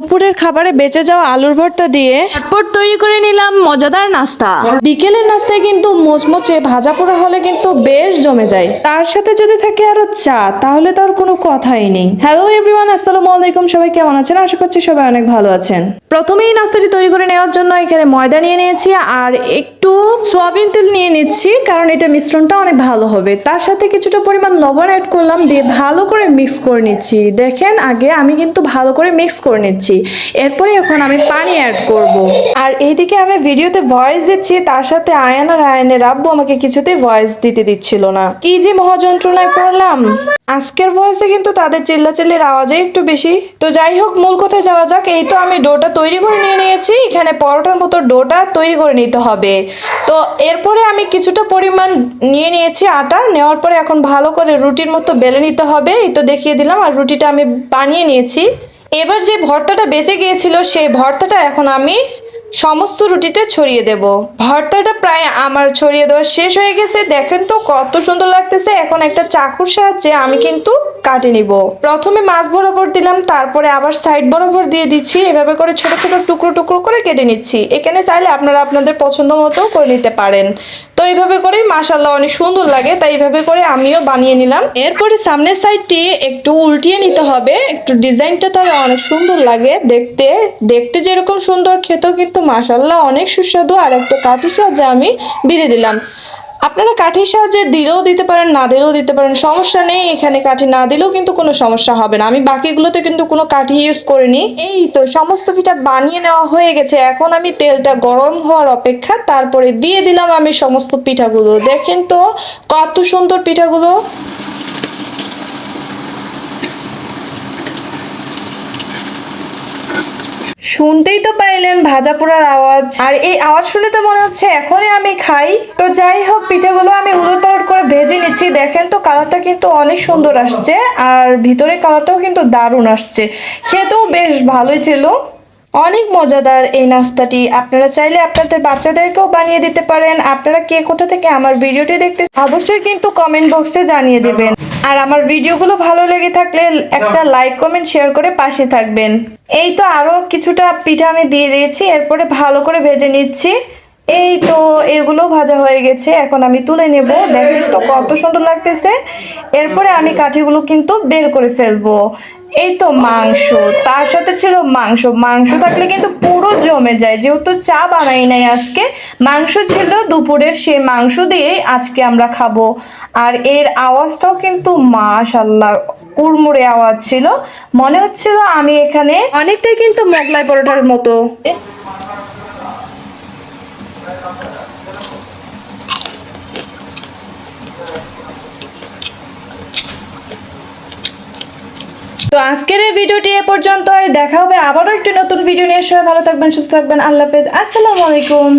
দুপুরের খাবারে বেঁচে যাওয়া আলুর ভর্তা দিয়ে ঝটপট তৈরি করে নিলাম মজাদার নাস্তা। বিকেলের নাস্তায় কিন্তু মোচমোচে ভাজা পোড়া হলে কিন্তু বেশ জমে যায়। তার সাথে যদি থাকে আরও চা তাহলে তো আর কোনো কথাই নেই। হ্যালো এভরিওয়ান আসসালামু আলাইকুম। সবাই কেমন আছেন? আশা করছি সবাই অনেক ভালো আছেন। প্রথমেই নাস্তাটি তৈরি করে নেওয়ার জন্য এখানে ময়দা নিয়ে নিয়েছি আর একটু সোয়াবিন তেল নিয়ে নিচ্ছি কারণ এটা মিশ্রণটা অনেক ভালো হবে। তার সাথে কিছুটা পরিমাণ লবণ অ্যাড করলাম দিয়ে ভালো করে মিক্স করে নিচ্ছি। দেখেন আগে আমি কিন্তু ভালো করে মিক্স করে নিচ্ছি। এরপরে এখন আমি পানি অ্যাড করব। আর এইদিকে আমি ভিডিওতে ভয়েস দিচ্ছি, তার সাথে আয়ান আর আয়নের আব্বু আমাকে কিছুতেই ভয়েস দিতে দিচ্ছিল না। কি যে মহাযন্ত্রণায় পড়লাম। আজকের ভয়েসে কিন্তু তাদের চিল্লাচিল্লির আওয়াজই একটু বেশি। তো যাই হোক, মূল কথায় যাওয়া যাক। এই তো আমি ডোটা তৈরি করে নিয়ে নিয়েছি। এখানে পরোটার মতো ডোটা তৈরি করে নিতে হবে। তো এরপরে আমি কিছুটা পরিমাণ নিয়ে নিয়েছি আটা। নেওয়ার পরে এখন ভালো করে রুটির মতো বেলে নিতে হবে। এই তো দেখিয়ে দিলাম, আর রুটিটা আমি বানিয়ে নিয়েছি। এবার যে ভর্তাটা বেঁচে গিয়েছিল সেই ভর্তাটা এখন আমি সমস্ত রুটিতে ছড়িয়ে দেব। ভর্তাটা প্রায় আমার ছড়িয়ে দেওয়া শেষ হয়ে গেছে। দেখেন তো কত সুন্দর লাগতেছে। এখন একটা চাকুর সাহায্যে আমি কিন্তু কাটে নিব। প্রথমে মাছ বরাবর দিলাম, তারপরে আবার সাইড বরাবর দিয়ে দিচ্ছি। এভাবে করে ছোট ছোট টুকরো টুকরো করে কেটে নিচ্ছি। এখানে চাইলে আপনারা আপনাদের পছন্দ মতো করে নিতে পারেন। তো এইভাবে করেই মাসাল্লাহ অনেক সুন্দর লাগে। তাই এইভাবে করে আমিও বানিয়ে নিলাম। এরপরে সামনের সাইডটি একটু উল্টিয়ে নিতে হবে। একটু ডিজাইনটা তাহলে অনেক সুন্দর লাগে। দেখতে দেখতে যেরকম সুন্দর, খেতেও কিন্তু মাসাল্লাহ অনেক সুস্বাদু আর একটা কাঠির সাহায্যে আমি বিড়ে দিলাম। আপনারা কাঠির সাহায্যে দিলেও দিতে পারেন, না দিলেও দিতে পারেন, সমস্যা নেই, এখানে কাঠি না দিলেও কিন্তু কোনো সমস্যা হবে না। আমি বাকিগুলোতে কিন্তু কোনো কাঠি ইউজ করিনি। এই তো সমস্ত পিঠা বানিয়ে নেওয়া হয়ে গেছে। এখন আমি তেলটা গরম হওয়ার অপেক্ষা, তারপরে দিয়ে দিলাম আমি সমস্ত পিঠাগুলো। দেখেন তো, কত সুন্দর পিঠাগুলো। শুনতেই তো পাইলেন ভাজা পোড়ার আওয়াজ। আর এই আওয়াজ শুনে তো মনে হচ্ছে এখনই আমি খাই। তো যাই হোক, পিঠাগুলো আমি উলট করে ভেজে নিচ্ছি। দেখেন তো, কালারটা কিন্তু অনেক সুন্দর আসছে। আর ভিতরে কালারটাও কিন্তু দারুণ আসছে। খেতেও বেশ ভালোই ছিল। অনেক মজাদার এই নাস্তাটি। আপনারা চাইলে আপনাদের বাচ্চাদেরকেও বানিয়ে দিতে পারেন। আপনারা কে কোথা থেকে আমার ভিডিওটি দেখতে অবশ্যই কিন্তু কমেন্ট বক্সে জানিয়ে দেবেন। আর আমার ভিডিওগুলো ভালো লেগে থাকলে একটা লাইক কমেন্ট শেয়ার করে পাশে থাকবেন। এই তো আরও কিছুটা পিঠা আমি দিয়ে দিয়েছি এরপরে ভালো করে ভেজে নিচ্ছি। এই তো এগুলো ভাজা হয়ে গেছে, এখন আমি তুলে নেব। দেখেন তো কত সুন্দর লাগতেছে। এরপরে আমি কাঠিগুলো কিন্তু বের করে ফেলব। এই তো মাংস, তার সাথে ছিল মাংস। মাংস থাকলে কিন্তু পুরো জমে যায়। যেহেতু চা বানাই নাই আজকে, মাংস ছিল দুপুরের সেই মাংস দিয়েই আজকে আমরা খাব। আর এর আওয়াজটাও কিন্তু মাশাল্লাহ কুড়মুড়ে আওয়াজ ছিল। মনে হচ্ছিল আমি এখানে অনেকটাই কিন্তু মোগলাই পরোটার মতো। তো আজকের এই ভিডিওটি এ পর্যন্তই। দেখা হবে আবারও একটি নতুন ভিডিও নিয়ে। সবাই ভালো থাকবেন, সুস্থ থাকবেন। আল্লাহ হাফেজ। আসসালামু আলাইকুম।